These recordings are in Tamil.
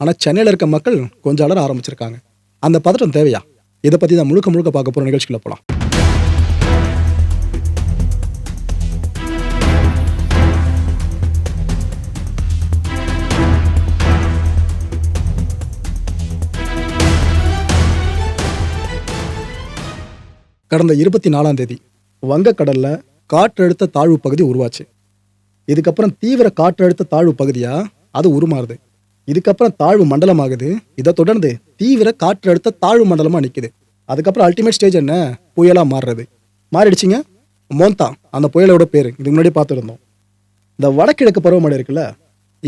ஆனால் சென்னையில் இருக்க மக்கள் கொஞ்சம் அளர ஆரம்பிச்சிருக்காங்க. அந்த பதட்டம் தேவையா? இதை பற்றி தான் முழுக்க முழுக்க பார்க்க போகிற நிகழ்ச்சிக்குள்ள போகலாம் கடந்த இருபத்தி நாலாம் தேதி வங்கக்கடல்ல காற்றழுத்த தாழ்வு பகுதி உருவாச்சு. இதுக்கப்புறம் தீவிர காற்றழுத்த தாழ்வு பகுதியா? அது உருமாறுது. இதுக்கப்புறம் தாழ்வு மண்டலமாகுது. இதை தொடர்ந்து தீவிர காற்றழுத்த தாழ்வு மண்டலமாக நிற்குது அதுக்கப்புறம் அல்டிமேட் ஸ்டேஜ் என்ன? புயலாக மாறுறது. மாறிடுச்சிங்க. மோந்தா அந்த புயலோட பேர். இதுக்கு முன்னாடி பார்த்துருந்தோம். இந்த வடகிழக்கு பருவமழை இருக்குல்ல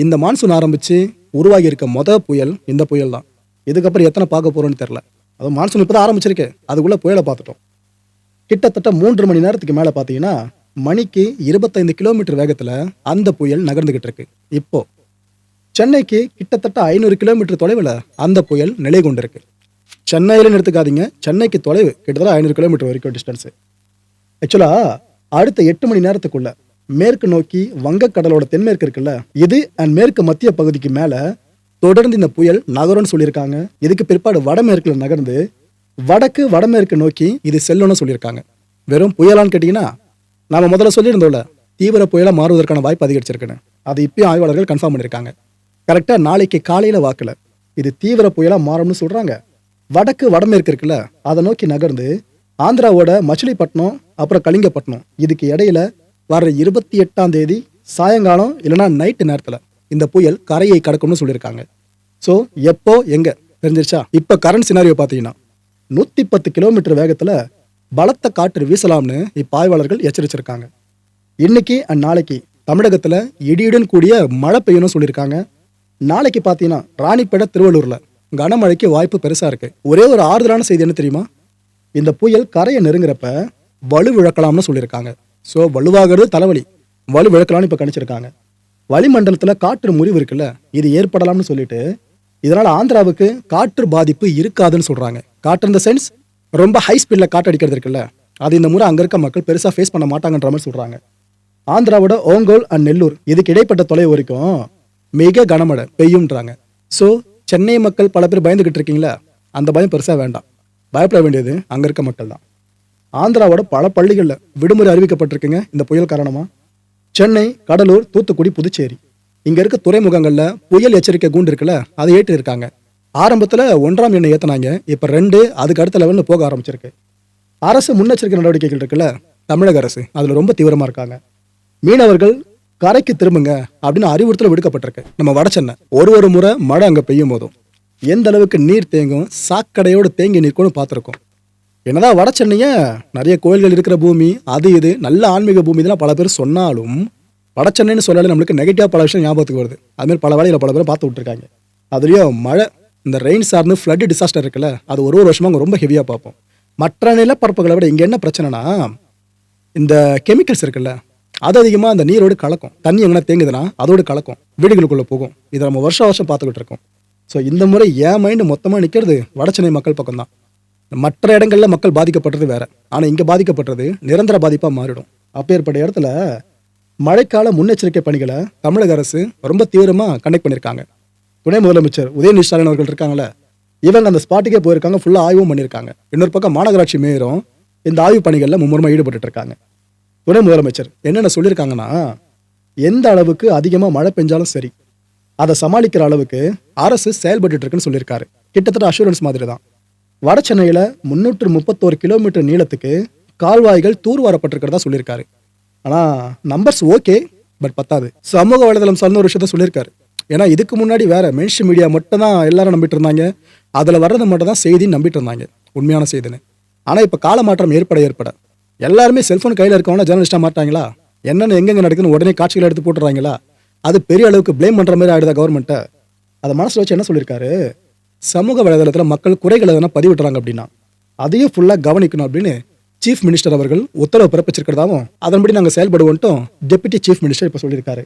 இந்த மான்சூன் ஆரம்பித்து உருவாகி இருக்க மொத புயல் இந்த புயல் தான் இதுக்கப்புறம் எத்தனை பார்க்க போகிறோன்னு தெரில அது மான்சூன் இப்போ தான் ஆரம்பிச்சிருக்கு. அதுக்குள்ளே புயலை பார்த்துட்டோம். கிட்டத்தட்ட மூன்று மணி நேரத்துக்கு மேலே பார்த்தீங்கன்னா மணிக்கு இருபத்தைந்து கிலோமீட்டர் வேகத்தில் அந்த புயல் நகர்ந்துக்கிட்டு இருக்கு. இப்போ சென்னைக்கு கிட்டத்தட்ட ஐநூறு கிலோமீட்டர் தொலைவில் அந்த புயல் நிலை கொண்டிருக்கு. சென்னையிலன்னு எடுத்துக்காதீங்க சென்னைக்கு தொலைவு கிட்டத்தட்ட ஐநூறு கிலோமீட்டர் வரைக்கும் டிஸ்டன்ஸு ஆக்சுவலாக அடுத்த எட்டு மணி நேரத்துக்குள்ள மேற்கு நோக்கி வங்கக்கடலோட தென்மேற்கு இருக்குல்ல இது அண்ட் மேற்கு மத்திய பகுதிக்கு மேலே தொடர்ந்து இந்த புயல் நகரும்னு சொல்லியிருக்காங்க. இதுக்கு பிற்பாடு வடமேற்கில் நகர்ந்து வடக்கு வடமேற்கு நோக்கி இது செல்லணும்னு சொல்லியிருக்காங்க. வெறும் புயலான்னு கேட்டிங்கன்னா நாம் முதல்ல சொல்லியிருந்தோம்ல தீவிர புயலாக மாறுவதற்கான வாய்ப்பு அதிகரிச்சிருக்குன்னு. அது இப்பயும் ஆய்வாளர்கள் கன்ஃபார்ம் பண்ணியிருக்காங்க. கரெக்டாக நாளைக்கு காலையில் வாக்கில். இது தீவிர புயலாக மாறும்னு சொல்கிறாங்க வடக்கு வடமேற்கு இருக்குல்ல அதை நோக்கி நகர்ந்து ஆந்திராவோட மச்சிலிப்பட்டினம் அப்புறம் கலிங்கப்பட்டினம் இதுக்கு இடையில வர்ற இருபத்தி எட்டாம் தேதி சாயங்காலம் இல்லைன்னா நைட்டு நேரத்தில் இந்த புயல் கரையை கடக்கும்னு சொல்லியிருக்காங்க. ஸோ எப்போ எங்க? தெரிஞ்சிருச்சா? இப்போ கரண்ட் சினாரியோ பார்த்தீங்கன்னா நூற்றி பத்து கிலோமீட்டர் வேகத்தில் பலத்த காற்று வீசலாம்னு இப்போ ஆய்வாளர்கள் எச்சரிச்சிருக்காங்க. இன்னைக்கு அண்ட் நாளைக்கு தமிழகத்தில் இடியுடன் கூடிய மழை பெய்யணும்னு சொல்லியிருக்காங்க. நாளைக்கு பார்த்தீங்கன்னா ராணிப்பேட்டை திருவள்ளூரில் கனமழைக்கு வாய்ப்பு பெருசாக இருக்கு. ஒரே ஒரு ஆறுதலான செய்தி என்ன தெரியுமா? இந்த புயல் கரையை நெருங்குறப்ப வலு விழக்கலாம்னு சொல்லியிருக்காங்க. ஸோ வலுவாகிறது தலைவலி. வலு விழக்கலாம்னு இப்போ கணிச்சிருக்காங்க. வளிமண்டலத்தில் காற்று முறிவு இருக்குல்ல இது ஏற்படலாம்னு சொல்லிட்டு இதனால் ஆந்திராவுக்கு காற்று பாதிப்பு இருக்காதுன்னு சொல்கிறாங்க காற்று இந்த சென்ஸ் ரொம்ப ஹை ஸ்பீடில் காற்று அடிக்கிறது இருக்குல்ல அது இந்த முறை அங்கே இருக்க மக்கள் பெருசாக ஃபேஸ் பண்ண மாட்டாங்கன்ற மாதிரி சொல்கிறாங்க ஆந்திராவோட ஓங்கோல் அண்ட் நெல்லூர் இதுக்கு இடைப்பட்ட தொலை வரைக்கும் மிக கனமழை பெய்யும்ன்றாங்க. ஸோ சென்னை மக்கள் பல பேர் பயந்துகிட்டு இருக்கீங்களா? அந்த பயம் பெருசாக வேண்டாம். பயப்பட வேண்டியது அங்கே இருக்க மக்கள் தான். ஆந்திராவோட பல பள்ளிகளில் விடுமுறை அறிவிக்கப்பட்டிருக்குங்க இந்த புயல் காரணமாக சென்னை கடலூர் தூத்துக்குடி புதுச்சேரி. இங்கே இருக்க துறைமுகங்களில் புயல் எச்சரிக்கை கூண்டு இருக்குல்ல அதை ஏற்று இருக்காங்க ஆரம்பத்தில் ஒன்றாம் எண்ணெய் ஏற்றினாங்க இப்போ ரெண்டு அதுக்கு அடுத்த லெவலில் போக ஆரம்பிச்சிருக்கு. அரசு முன்னெச்சரிக்கை நடவடிக்கைகள் இருக்குல்ல தமிழக அரசு அதில் ரொம்ப தீவிரமாக இருக்காங்க. மீனவர்கள் கரைக்கு திரும்புங்க அப்படின்னு அறிவுறுத்தல் விடுக்கப்பட்டிருக்கு. நம்ம வட சென்னை. ஒரு ஒரு முறை மழை அங்கே பெய்யும் போதும். எந்த அளவுக்கு நீர் தேங்கும் சாக்கடையோடு தேங்கி நிற்கும்னு பார்த்துருக்கோம். என்னதான் வட சென்னையை நிறைய கோயில்கள் இருக்கிற பூமி அது இது நல்ல ஆன்மீக பூமி இதெல்லாம் பல பேர் சொன்னாலும் வட சென்னைன்னு சொன்னாலே நம்மளுக்கு நெகட்டிவாக பல விஷயம் ஞாபகத்துக்கு வருது. அதுமாதிரி பல வேலையில் பல பேர் பார்த்து விட்டுருக்காங்க. அதுலேயும் மழை இந்த ரெயின் சார்ந்து ஃப்ளட்டு டிசாஸ்டர் இருக்குல்ல அது ஒரு ஒரு வருஷமாக ரொம்ப ஹெவியாக பார்ப்போம். மற்ற நிலப்பரப்புகளை விட இங்கே என்ன பிரச்சனைனா இந்த கெமிக்கல்ஸ் இருக்குல்ல அது அதிகமாக அந்த நீரோடு கலக்கும். தண்ணி எங்கன்னா தேங்குதுன்னா அதோடு கலக்கும். வீடுகளுக்குள்ளே போகும். இதை நம்ம வருஷம் வருஷம் பார்த்துக்கிட்டு இருக்கோம். ஸோ இந்த முறை என் மைண்டு மொத்தமாக நிற்கிறது வடசென்னை மக்கள் பக்கம் தான் மற்ற இடங்களில் மக்கள் பாதிக்கப்பட்டது வேற. ஆனால் இங்கே பாதிக்கப்பட்டது நிரந்தர பாதிப்பாக மாறிடும். அப்பேற்பட்ட இடத்துல மழைக்கால முன்னெச்சரிக்கை பணிகளை தமிழக அரசு ரொம்ப தீவிரமாக கண்டக்ட் பண்ணியிருக்காங்க. துணை முதலமைச்சர் உதயநிதி ஸ்டாலின் அவர்கள் இருக்காங்களே இவங்க அந்த ஸ்பாட்டுக்கே போயிருக்காங்க ஃபுல்லாக ஆய்வும் பண்ணியிருக்காங்க. இன்னொரு பக்கம் மாநகராட்சி மேயரும் இந்த ஆய்வு பணிகளில் மும்முரமாக ஈடுபட்டு இருக்காங்க. துணை முதலமைச்சர் என்னென்ன சொல்லியிருக்காங்கன்னா எந்த அளவுக்கு அதிகமாக மழை பெஞ்சாலும் சரி அதை சமாளிக்கிற அளவுக்கு அரசு செயல்பட்டு இருக்குன்னு சொல்லியிருக்காரு. கிட்டத்தட்ட அஷூரன்ஸ் மாதிரி தான் வட சென்னையில் முன்னூற்று முப்பத்தோரு கிலோமீட்டர் நீளத்துக்கு கால்வாய்கள் தூர்வாரப்பட்டிருக்கிறதா சொல்லியிருக்காரு. ஆனால் நம்பர்ஸ் ஓகே பட் பத்தாது. சமூக வலைதளம் சார்ந்த ஒரு விஷயத்த சொல்லியிருக்காரு. ஏன்னா இதுக்கு முன்னாடி வேற மென்ஷ் மீடியா மட்டும் தான் எல்லாரும் நம்பிட்டு இருந்தாங்க. அதில் வர்றது மட்டும் தான் செய்தின்னு நம்பிட்டு இருந்தாங்க. உண்மையான செய்தின்னு. ஆனால் இப்போ காலமாற்றம் ஏற்பட ஏற்பட. எல்லாருமே செல்ஃபோன் கையில் இருக்கவங்க ஜேர்னலிஸ்டாக மாட்டாங்களா? என்னென்ன எங்கெங்கே நடக்குதுன்னு உடனே காட்சிகளை எடுத்து போட்டுறாங்களா? அது பெரிய அளவுக்கு ப்ளேம் பண்ணுற மாதிரி ஆயிடுதா கவர்மெண்ட்டை அதை மனசில் வச்சு என்ன சொல்லியிருக்காரு சமூக வலைதளத்தில் மக்கள் குறைகளை எதனா பதிவிட்டுறாங்க அப்படின்னா அதையும் ஃபுல்லாக கவனிக்கணும் அப்படின்னு சீஃப் மினிஸ்டர் அவர்கள் உத்தரவு பிறப்பிச்சிருக்கிறதாவும் அதன்படி நாங்கள் செயல்படுவோன்ட்டும் டெப்யூட்டி சீஃப் மினிஸ்டர் இப்போ சொல்லியிருக்காரு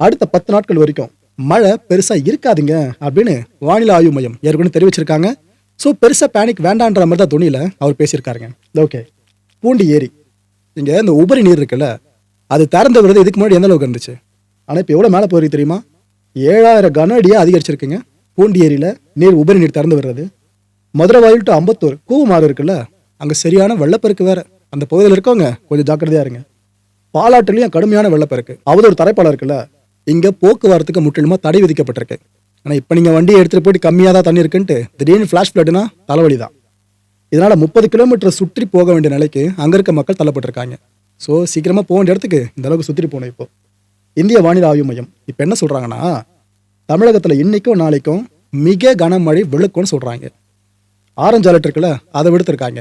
அடுத்த பத்து நாட்கள் வரைக்கும் மழை பெருசாக இருக்காதுங்க அப்படின்னு வானிலை ஆய்வு மையம் ஏற்கனவே தெரிவிச்சிருக்காங்க. ஸோ பெருசாக பேனிக் வேண்டான்ற மாதிரி தான் துணியில் அவர் பேசியிருக்காருங்க. ஓகே பூண்டி ஏரி. இங்கே இந்த உபரி நீர் இருக்குல்ல அது திறந்து விடுறது இதுக்கு முன்னாடி எந்த அளவுக்கு இருந்துச்சு? ஆனால் இப்போ எவ்வளோ மேலே போயிருக்கு தெரியுமா? ஏழாயிரம் கன அடியாக அதிகரிச்சிருக்குங்க. பூண்டி ஏரியில் நீர் உபரி நீர் திறந்து விடுறது. மதுரை வாயில் டு அம்பத்தூர் கூவுமாறு இருக்குல்ல அங்கே சரியான வெள்ளப்பெருக்கு வேற. அந்த பகுதியில் இருக்கவங்க கொஞ்சம் ஜாக்கிரதையாக இருங்க. பாலாற்றுலேயும் கடுமையான வெள்ளப்பெருக்கு. அவதூறு தரைப்பாலம் இருக்குல்ல இங்கே போக்குவரத்துக்கு முற்றிலுமாக தடை விதிக்கப்பட்டிருக்கு. ஆனால் இப்போ நீங்கள் வண்டியை எடுத்துகிட்டு போயிட்டு கம்மியாக தான் தண்ணி இருக்குன்ட்டு திடீர்னு ஃப்ளாஷ் ஃப்ளட்னா தலைவலி தான் இதனால் முப்பது கிலோமீட்டர் சுற்றி போக வேண்டிய நிலைக்கு அங்கே இருக்க மக்கள் தள்ளப்பட்டிருக்காங்க. ஸோ சீக்கிரமாக போக வேண்டிய இடத்துக்கு இந்த அளவுக்கு சுற்றி போகணும் இப்போ. இந்திய வானிலை ஆய்வு மையம். இப்போ என்ன சொல்கிறாங்கன்னா தமிழகத்தில் இன்றைக்கும் நாளைக்கும் மிக கனமழை வெளுக்கும்னு சொல்கிறாங்க ஆரஞ்சு அலர்ட் இருக்குல்ல அதை விடுத்திருக்காங்க.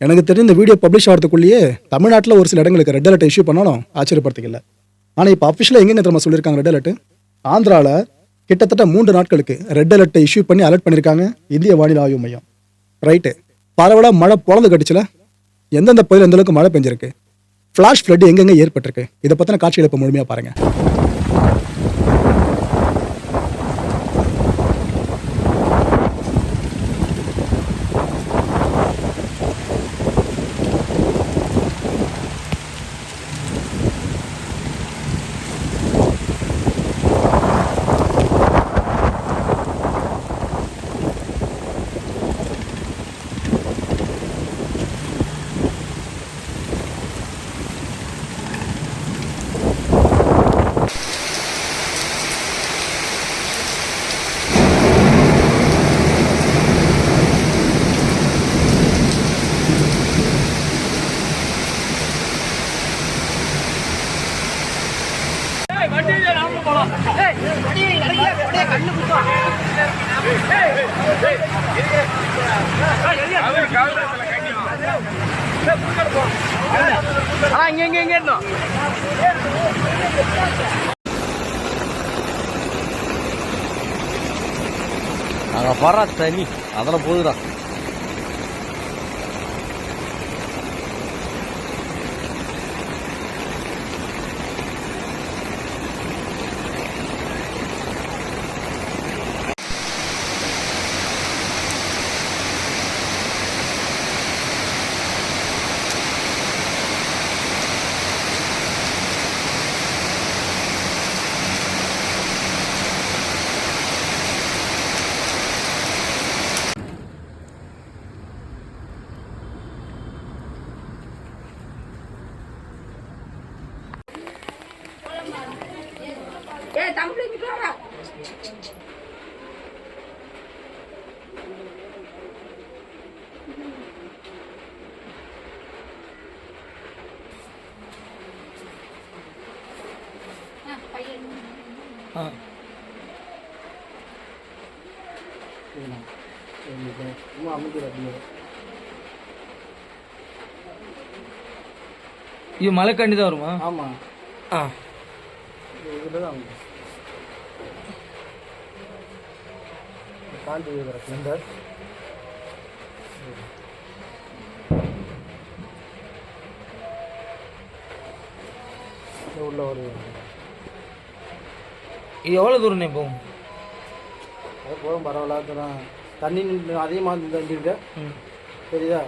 எனக்கு தெரிஞ்ச இந்த வீடியோ பப்ளிஷ் ஆகிறதுக்குள்ளேயே தமிழ்நாட்டில் ஒரு சில இடங்களுக்கு ரெட் அலர்ட் இஷ்யூ பண்ணாலும் ஆச்சரியப்படுத்திக்கல. ஆனால் இப்போ அஃபிஷியலாக எங்கெங்க திரும்ப சொல்லியிருக்காங்க ரெட் அலர்ட் ஆந்திராவில் கிட்டத்தட்ட மூன்று நாட்களுக்கு ரெட் அலர்ட்டை இஷ்யூ பண்ணி அலர்ட் பண்ணியிருக்காங்க இந்திய வானிலை ஆய்வு மையம். ரைட்டு பரவலாக மழை பொழந்து கட்டுச்சுல எந்தெந்த பகுதியில் எந்த அளவுக்கு மழை பெஞ்சிருக்கு? ஃப்ளாஷ் ஃப்ளட் எங்கெங்க ஏற்பட்டிருக்கு? இதை பற்றின காட்சிகளை இப்போ முழுமையாக பாருங்க ஆனா இங்க இங்க இங்க இருந்தோம் அங்கே வர தண்ணி. அதில் போகுதுடா இது மழை கண்டி தான் வருமா? ஆமாம் ஆ. இதில் தான் காந்தி சிலிண்டர் உள்ள ஒரு இது எவ்வளோ தூரம் போகும் அது போதும் பரவாயில்ல தண்ணி அதிகமாக தங்கிருக்கு ம். சரிதா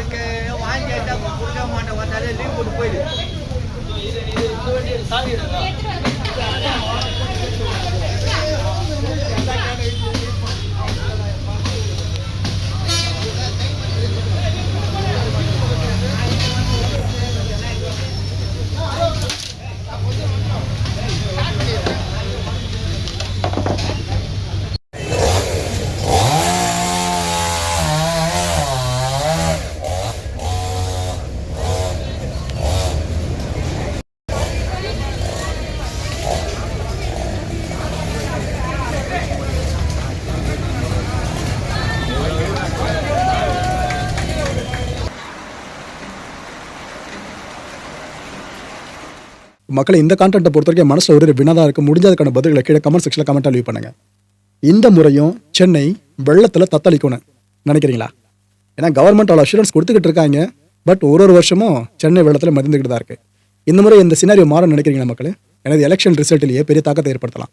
அவருக்கு வாங்கி கேட்டா கொடுக்க மாட்டேன். வந்தாலே லீவ் போட்டு மக்களை இந்த கான்டென்ட்டை பொறுத்த வரைக்கும் மனசில் ஒரு வினாதாக இருக்க. முடிஞ்சதுக்கான பதில்களை கீழே கமெண்ட் செக்ஷனில் கமெண்ட்டாக லீவ் பண்ணுங்கள் இந்த முறையும் சென்னை வெள்ளத்தில் தத்தளிக்கணும் நினைக்கிறீங்களா? ஏன்னா கவர்மெண்ட் அவ்வளோ அஷூரன்ஸ் கொடுத்துக்கிட்டு இருக்காங்க. பட் ஒரு ஒரு வருஷமும் சென்னை வெள்ளத்தில் மதிந்துக்கிட்டு தான் இருக்கு. இந்த முறை இந்த சினாரியோ மாற நினைக்கிறீங்களா மக்கள்? எனது எலெக்ஷன் ரிசல்ட்லேயே பெரிய தாக்கத்தை ஏற்படுத்தலாம்.